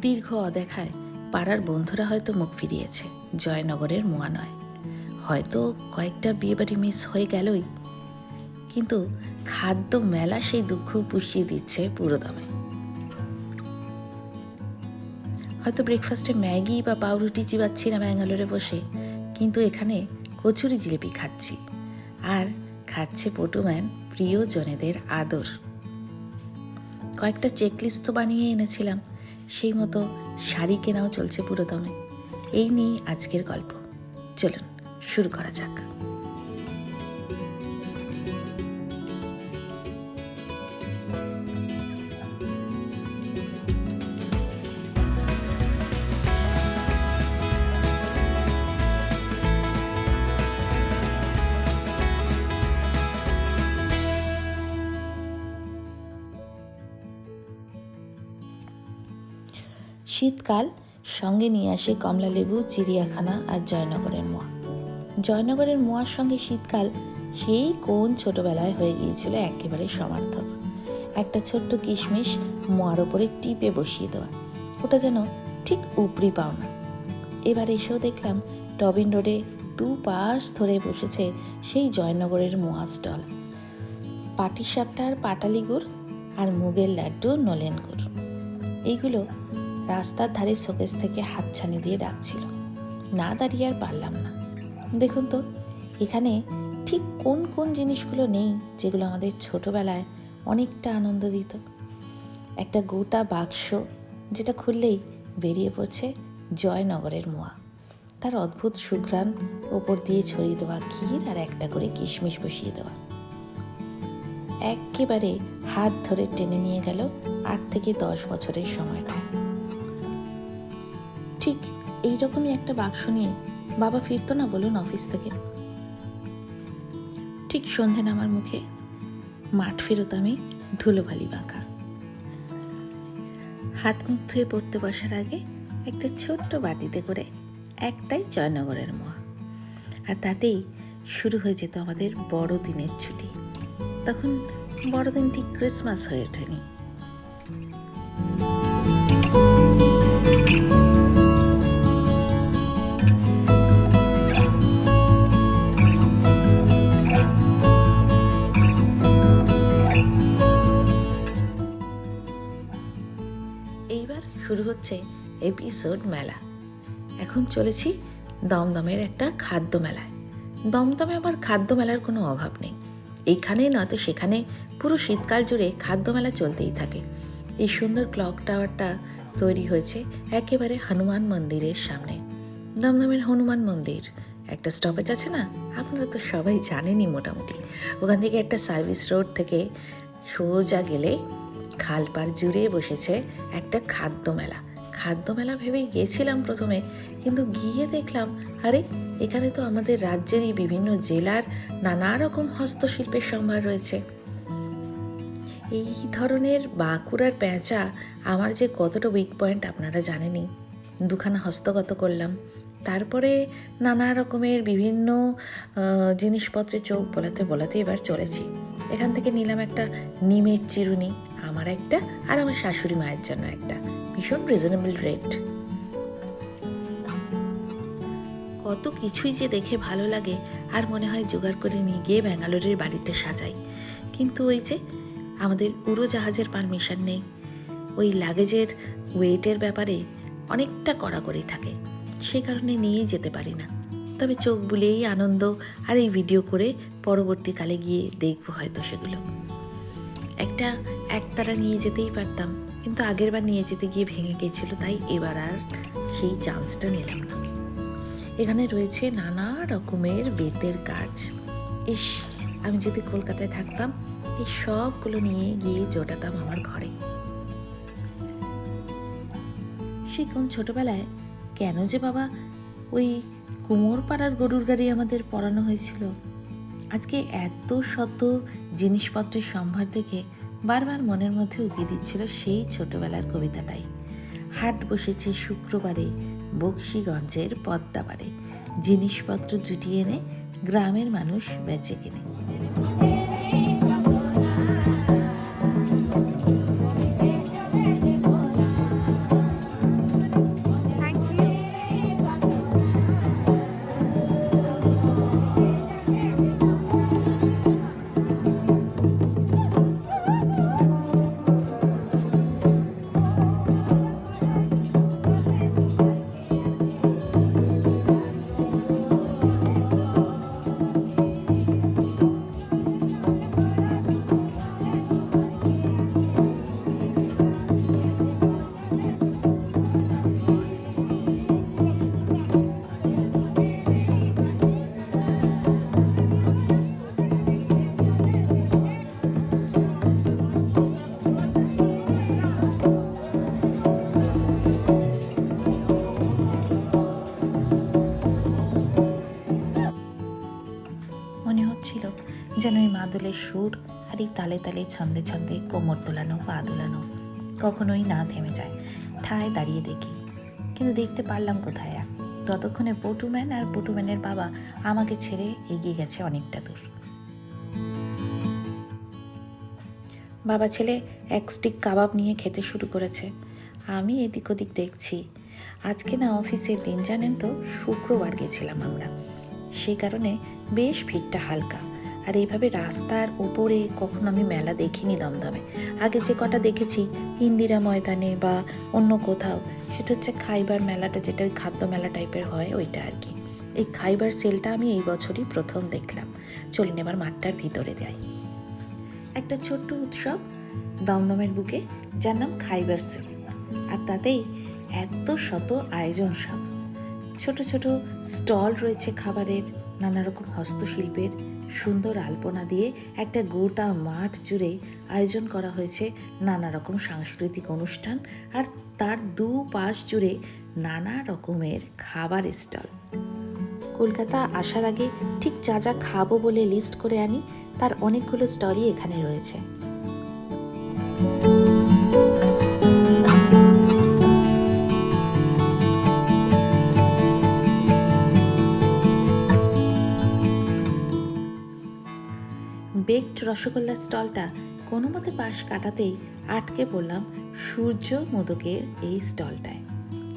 দীর্ঘ অদেখায় পাড়ার বন্ধুরা হয়তো মুখ ফিরিয়েছে, জয়নগরের মুয়া নয় হয়তো কয়েকটা বিয়েবাড়ি মিস হয়ে গেলই। কিন্তু খাদ্য মেলা সেই দুঃখ পুষিয়ে দিচ্ছে পুরোদমে। হয়তো ব্রেকফাস্টে ম্যাগি বা পাউরুটি চিবাচ্ছি না ব্যাঙ্গালোরে বসে, কিন্তু এখানে কচুরি জিলিপি খাচ্ছি। আর খাচ্ছে পটুম্যান প্রিয়জনেদের আদর। কয়েকটা চেকলিস্ট তো বানিয়ে এনেছিলাম। সেই মতো শাড়ি কেনাও চলছে পুরোদমে। এই নিয়েই আজকের গল্প। চলুন শুরু করা যাক। শীতকাল, সঙ্গে নিয়ে আসে কমলালেবু, চিড়িয়াখানা আর জয়নগরের মোয়া। জয়নগরের মোয়ার সঙ্গে শীতকাল সেই কোন ছোটবেলায় হয়ে গিয়েছিল একেবারে সমার্থক। একটা ছোট্ট কিশমিশ মোয়ার ওপরে টিপে বসিয়ে দেওয়া। ওটা যেন ঠিক উপরি পাওনা। এবার এসেও দেখলাম টবিন রোডে দু পাশ ধরে বসেছে সেই জয়নগরের মোয়া স্টল। পাটিসাপটার পাটালি গুড় আর মুগের লাড্ডু নলেন গুড় এইগুলো রাস্তার ধারে শোকেস থেকে হাতছানি দিয়ে ডাকছিল। না দাঁড়িয়ে আর পারলাম না। দেখুন তো, এখানে ঠিক কোন কোন জিনিসগুলো নেই যেগুলো আমাদের ছোটবেলায় অনেকটা আনন্দ দিত। একটা গোটা বাক্স যেটা খুললেই বেরিয়ে পড়ছে জয়নগরের মোয়া। তার অদ্ভুত সুঘ্রাণ ওপর দিয়ে ছড়িয়ে দেওয়া ক্ষীর আর একটা করে কিশমিশ বসিয়ে দেওয়া। একেবারে হাত ধরে টেনে নিয়ে গেল আট থেকে দশ বছরের সময়টা ঠিক এইরকমই একটা বাক্স নিয়ে বাবা ফিরতো না বলুন অফিস থেকে। ঠিক সন্ধে নামার মুখে মাঠ ফেরত আমি ধুলোবালি বাঁকা। হাত মুখ ধুয়ে পড়তে বসার আগে একটা ছোট্ট বাটিতে করে একটাই জয়নগরের মোয়া। আর তাতেই শুরু হয়ে যেত আমাদের বড়দিনের ছুটি। তখন বড়দিন ঠিক ক্রিসমাস হয়ে ওঠেনি। শুরু হচ্ছে এপিসোড মেলা। এখন চলেছি দমদমের একটা খাদ্য মেলায়। দমদমে আবার খাদ্য মেলার কোনো অভাব নেই। এইখানে নয়তো সেখানে পুরো শীতকাল জুড়ে খাদ্য মেলা চলতেই থাকে। এই সুন্দর ক্লক টাওয়ারটা তৈরি হয়েছে একেবারে হনুমান মন্দিরের সামনে। দমদমের হনুমান মন্দির, একটা স্টপেজ আছে না? আপনারা তো সবাই জানেনই মোটামুটি। ওখান থেকে একটা সার্ভিস রোড থেকে সোজা গেলে খালপার জুড়ে বসেছে একটা খাদ্য মেলা খাদ্য মেলা ভেবেই গেছিলাম প্রথমে, কিন্তু গিয়ে দেখলাম, আরে, এখানে তো আমাদের রাজ্যেরই বিভিন্ন জেলার নানা রকম হস্তশিল্পের সম্ভার রয়েছে। এই ধরনের বাঁকুড়ার পেঁচা আমার যে কতটা উইক পয়েন্ট আপনারা জানেনই। দুখানা হস্তগত করলাম। তারপরে নানা রকমের বিভিন্ন জিনিসপত্রে চোখ বলাতে বলাতে এবার চলেছি। এখান থেকে নিলাম একটা নিমের চিরুনি, আমার একটা আর আমার শাশুড়ি মায়ের জন্য একটা। ভীষণ রিজনেবল রেট কত কিছুই যে দেখে ভালো লাগে আর মনে হয় জোগাড় করে নিয়ে গিয়ে ব্যাঙ্গালোরের বাড়িটা সাজাই। কিন্তু ওই যে আমাদের উড়োজাহাজের পারমিশন নেই। ওই লাগেজের ওয়েটের ব্যাপারে অনেকটা কড়াকড়ি থাকে। সে কারণে নিয়ে যেতে পারি না। তবে চোখ বুলিয়েই আনন্দ আর এই ভিডিও করে পরবর্তীকালে গিয়ে দেখব হয়তো সেগুলো। একটা একতারা নিয়ে যেতেই পারতাম, কিন্তু আগের বার নিয়ে যেতে গিয়ে ভেঙে গেছিল, তাই এবার আর সেই চান্সটা নিলাম না। এখানে রয়েছে নানা রকমের বেতের কাজ ইস, আমি যদি কলকাতায় থাকতাম, এই সবগুলো নিয়ে গিয়ে জোটাতাম আমার ঘরে। সে কোন ছোটবেলায় কেন যে বাবা ওই কুমোর পাড়ার গরুর গাড়ি আমাদের পড়ানো হয়েছিল? আজকে এত শত জিনিসপত্রের সম্ভার দেখে বারবার মনের মধ্যে উকি দিচ্ছিল সেই ছোটবেলার কবিতাটাই। হাট বসেছে শুক্রবারে বক্সিগঞ্জের পদ্মাবারে। জিনিসপত্র জুটিয়ে এনে গ্রামের মানুষ বেচে কেনে। তালে তালে ছন্দে ছন্দে কোমর দোলানো পা দোলানো কখনোই না থেমে যায়। ঠায় দাঁড়িয়ে দেখি। কিন্তু দেখতে পারলাম কোথায় ততক্ষণে পটুম্যান আর পটুম্যানের বাবা আমাকে ছেড়ে এগিয়ে গেছে অনেকটা দূর। বাবা ছেলে এক স্টিক কাবাব নিয়ে খেতে শুরু করেছে। আমি এদিক ওদিক দেখছি। আজকে না অফিসের দিন জানেন তো, শুক্রবার গেছিলাম আমরা। সেই কারণে বেশ ভিড়টা হালকা। আর এইভাবে রাস্তার উপরে কখনো আমি মেলা দেখিনি দমদমে। আগে যে কটা দেখেছি, ইন্দিরা ময়দানে বা অন্য কোথাও, সেটা হচ্ছে খাইবার মেলাটা, যেটা খাদ্য মেলা টাইপের হয়, ওইটা আর কি। এই খাইবার সেলটা আমি এই বছরই প্রথম দেখলাম। চলুন এবার মাঠটার ভিতরে যাই। একটা ছোট্ট উৎসব দমদমের বুকে, যার নাম খাইবার সেল। আর তাতেই এত শত আয়োজন সব। ছোট ছোট স্টল রয়েছে খাবারের নানা রকম হস্তশিল্পের সুন্দর আলপনা দিয়ে একটা গোটা মাঠ জুড়ে আয়োজন করা হয়েছে নানা রকম সাংস্কৃতিক অনুষ্ঠান আর তার দু পাশ জুড়ে নানা রকমের খাবার স্টল। কলকাতা আসার আগে ঠিক যা যা খাব বলে লিস্ট করে আনি, তার অনেকগুলো স্টলই এখানে রয়েছে। রসগোল্লার স্টলটা কোনো মতে পাশ কাটাতেই আটকে পড়লাম সূর্য মোদকের এই স্টলটায়।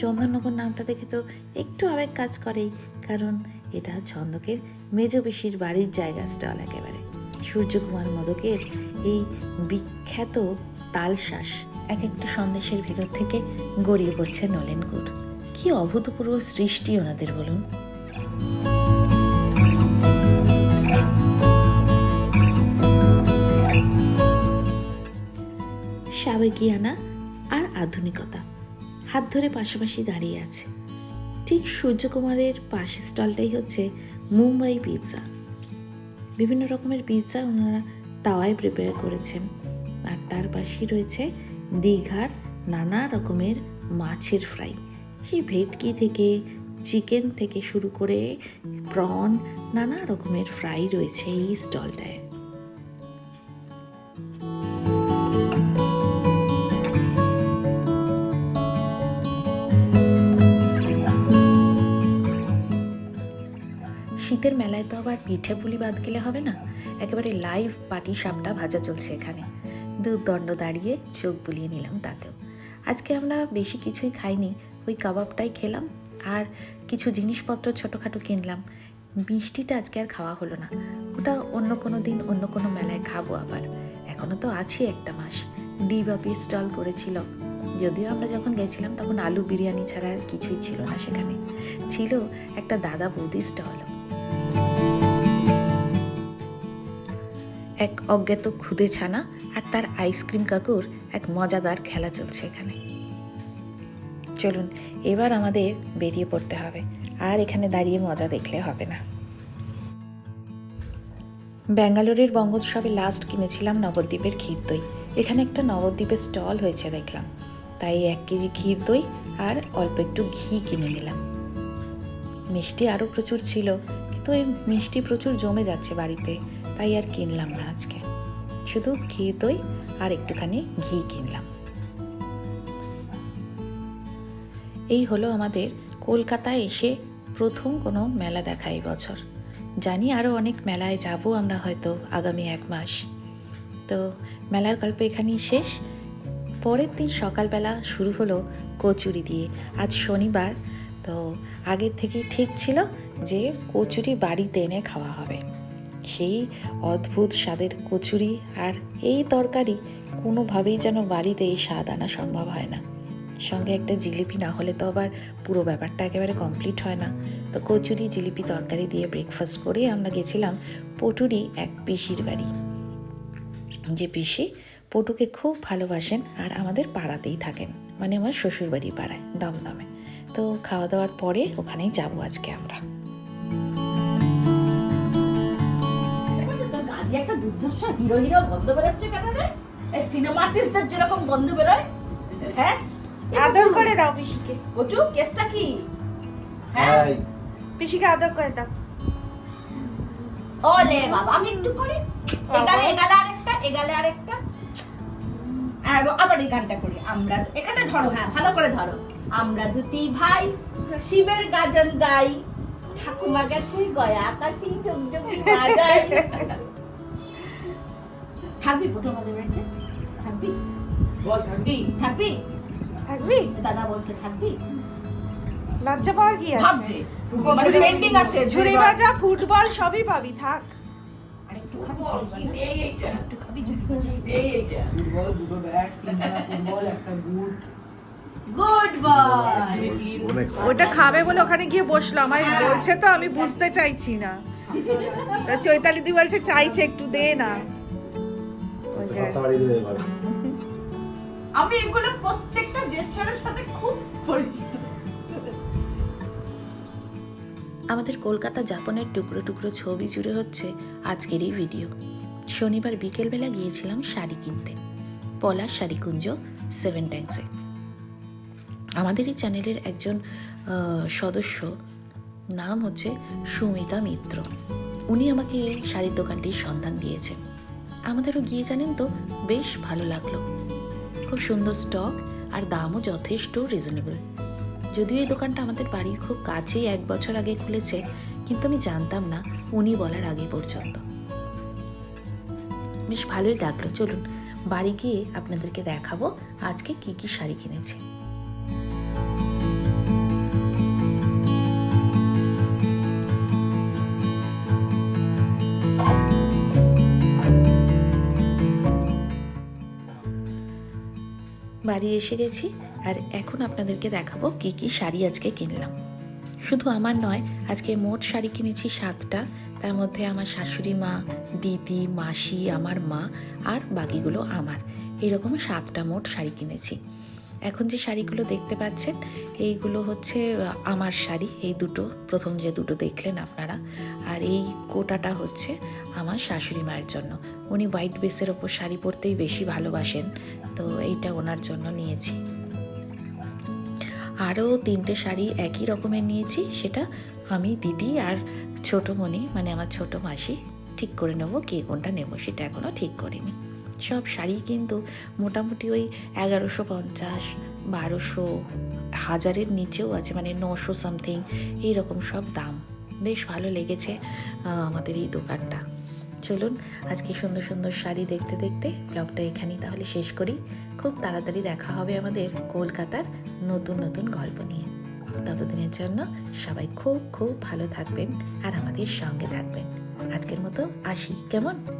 চন্দননগর নামটা দেখে তো একটু আবেগ কাজ করেই, কারণ এটা ছন্দকের মেজ পিসির বাড়ির জায়গা স্টল একেবারে। সূর্যকুমার মোদকের এই বিখ্যাত তালশ্বাস এক একটা সন্দেশের ভিতর থেকে গড়িয়ে পড়ছে নলেন কি অভূতপূর্ব সৃষ্টি ওনাদের বলুন। সাবেকিয়ানা আর আধুনিকতা। হাত ধরে পাশাপাশি দাঁড়িয়ে আছে। ঠিক সূর্যকুমারের পাশের স্টলটাই হচ্ছে মুম্বাই পিৎজা। বিভিন্ন রকমের পিৎজা ওনারা তাওয়ায় প্রিপেয়ার করেছেন। আর তার পাশেই রয়েছে দীঘার নানা রকমের মাছের ফ্রাই সেই ভেটকি থেকে চিকেন থেকে শুরু করে প্রন নানা রকমের ফ্রাই রয়েছে এই স্টলটায়। শীতের মেলায় তো আবার পিঠে পুলি বাদ গেলে হবে না? একেবারে লাইভ পাটি সাপটা ভাজা চলছে এখানে। দুর্দণ্ড দাঁড়িয়ে চোখ বুলিয়ে নিলাম তাতেও। আজকে আমরা বেশি কিছুই খাইনি, ওই কাবাবটাই খেলাম আর কিছু জিনিসপত্র ছোটোখাটো কিনলাম। মিষ্টিটা আজকে আর খাওয়া হলো না। ওটা অন্য কোনো দিন অন্য কোনো মেলায় খাব আবার। এখনও তো আছে একটা মাস। ডিবাপি স্টল করেছিল। যদিও আমরা যখন গেছিলাম তখন আলু বিরিয়ানি ছাড়া আর কিছুই ছিল না সেখানে। ছিল একটা দাদা বৌদি স্টলও এক অজ্ঞাত খুদে ছানা আর তার আইসক্রিম কাকুর এক মজাদার খেলা চলছে এখানে। চলুন, এবার আমাদের বেরিয়ে পড়তে হবে। আর এখানে দাঁড়িয়ে মজা দেখলে হবে না। ব্যাঙ্গালোরের বঙ্গোৎসবে লাস্ট কিনেছিলাম নবদ্বীপের ক্ষীর দই। এখানে একটা নবদ্বীপের স্টল হয়েছে দেখলাম। তাই এক কেজি ক্ষীর দই আর অল্প একটু ঘি কিনে নিলাম। মিষ্টি আরও প্রচুর ছিল কিন্তু এই মিষ্টি প্রচুর জমে যাচ্ছে বাড়িতে, তাই আর কিনলাম না আজকে। শুধু ঘি দই আর একটুখানি ঘি কিনলাম। এই হলো আমাদের কলকাতায় এসে প্রথম কোনো মেলা দেখা এই বছর। জানি আরও অনেক মেলায় যাব আমরা হয়তো আগামী এক মাস। তো মেলার গল্প এখানেই শেষ। পরের দিন সকালবেলা শুরু হলো কচুরি দিয়ে। আজ শনিবার, তো আগের থেকেই ঠিক ছিল যে কচুরি বাড়িতে এনে খাওয়া হবে। সেই অদ্ভুত স্বাদের কচুরি আর এই তরকারি কোনোভাবেই যেন বাড়িতে এই স্বাদ আনা সম্ভব হয় না। সঙ্গে একটা জিলিপি না হলে তো আবার পুরো ব্যাপারটা একেবারে কমপ্লিট হয় না। তো কচুরি, জিলিপি তরকারি দিয়ে ব্রেকফাস্ট করে আমরা গেছিলাম পটুরি এক পিসির বাড়ি। যে পিসি পটুকে খুব ভালোবাসেন আর আমাদের পাড়াতেই থাকেন। মানে আমার শ্বশুরবাড়ি পাড়ায়, দমদমে। তো খাওয়া দাওয়ার পরে ওখানেই যাব আজকে আমরা। দুর্ধর্ষ হিরো হিরো গন্ধ বেরোচ্ছে কেন রে? এই সিনেমা আর্টিস্টদের যেরকম গন্ধ বেরোয় হ্যাঁ? আদর করে দাও পিসিকে। কচু কেসটা কি? হ্যাঁ? পিসিকে আদর করে দাও। ওলে বাবা আমি একটু করি? এগালে এগালে আরেকটা এ গেলে আরেকটা। আর আবার এই গানটা করি। আমরা এখানে ধরো হ্যাঁ ভালো করে ধরো। আমরা দুটি ভাই শিবের গাজন গাই। ঠাকুমা গেছে গয়া আকাশি ঝুমঝুম বাজাই থাকবি ফুটো আমাদের বাড়িতে? থাকবি? বল থাকবি? থাকবি? থাকবি? দাদা বলছে থাকবি। লজ্জা পাওয়ার কি আছে? ভাবছে। পেন্ডিং আছে ঝুড়ি ভাজা ফুটবল সবই পাবি থাক। আর একটু খাবি একটু খাবি ঝুড়ি ভাজা। ফুটবল দুটো ব্যাট তিনটা ফুটবল একটা বুট গুড ওটা খাবে বলে ওখানে গিয়ে বসলাম আর বলছে তো আমি বুঝতে চাইছি না। তা চৈতালি দি বলছে চাইছে একটু দে না। আমি এগুলো প্রত্যেকটা জেস্টারের সাথে খুব পরিচিত। আমাদের কলকাতা যাপনের টুকরো টুকরো ছবি জুড়ে হচ্ছে আজকের এই ভিডিও শনিবার বিকেলবেলা গিয়েছিলাম শাড়ি কিনতে। পলাশ শাড়িকুঞ্জ সেভেন ট্যাঙ্কসে আমাদের এই চ্যানেলের একজন আহ, সদস্য নাম হচ্ছে সুমিতা মিত্র। উনি আমাকে এই শাড়ির দোকানটির সন্ধান দিয়েছেন। আমাদেরও গিয়ে জানেন তো, বেশ ভালো লাগল। খুব সুন্দর স্টক আর দামও যথেষ্ট রিজনেবল যদিও এই দোকানটা আমাদের বাড়ির খুব কাছেই এক বছর আগে খুলেছে, কিন্তু আমি জানতাম না উনি বলার আগে পর্যন্ত। বেশ ভালোই লাগল। চলুন, বাড়ি গিয়ে আপনাদেরকে দেখাবো আজকে কি কি শাড়ি কিনেছি। বাড়ি এসে গেছি আর এখন আপনাদেরকে দেখাবো কি কি শাড়ি আজকে কিনলাম। শুধু আমার নয়, আজকে মোট শাড়ি কিনেছি সাতটা। তার মধ্যে আমার শাশুড়ি মা, দিদি, মাসি, আমার মা আর বাকিগুলো আমার। এরকম সাতটা মোট শাড়ি কিনেছি। এখন যে শাড়িগুলো দেখতে পাচ্ছেন, এইগুলো হচ্ছে আমার শাড়ি। এই দুটো, প্রথম যে দুটো দেখলেন আপনারা। আর এই কোটাটা হচ্ছে আমার শাশুড়ি মায়ের জন্য। উনি হোয়াইট বেসের ওপর শাড়ি পরতেই বেশি ভালোবাসেন। তো এইটা ওনার জন্য নিয়েছি। আরও তিনটে শাড়ি একই রকমের নিয়েছি। সেটা আমি দিদি আর ছোটো মনি মানে আমার ছোট মাসি, ঠিক করে নেব। কে কোনটা নেব সেটা এখনও ঠিক করিনি। সব শাড়ি কিন্তু মোটামুটি ওই এগারোশো পঞ্চাশ, বারোশো, হাজারের নিচেও আছে মানে নশো সামথিং এইরকম সব দাম। বেশ ভালো লেগেছে আমাদের এই দোকানটা। চলুন, আজকে সুন্দর সুন্দর শাড়ি দেখতে দেখতে ব্লগটা এখানেই তাহলে শেষ করি। খুব তাড়াতাড়ি দেখা হবে আমাদের কলকাতার নতুন নতুন গল্প নিয়ে। ততদিনের জন্য সবাই খুব খুব ভালো থাকবেন আর আমাদের সঙ্গে থাকবেন। আজকের মতো আসি, কেমন?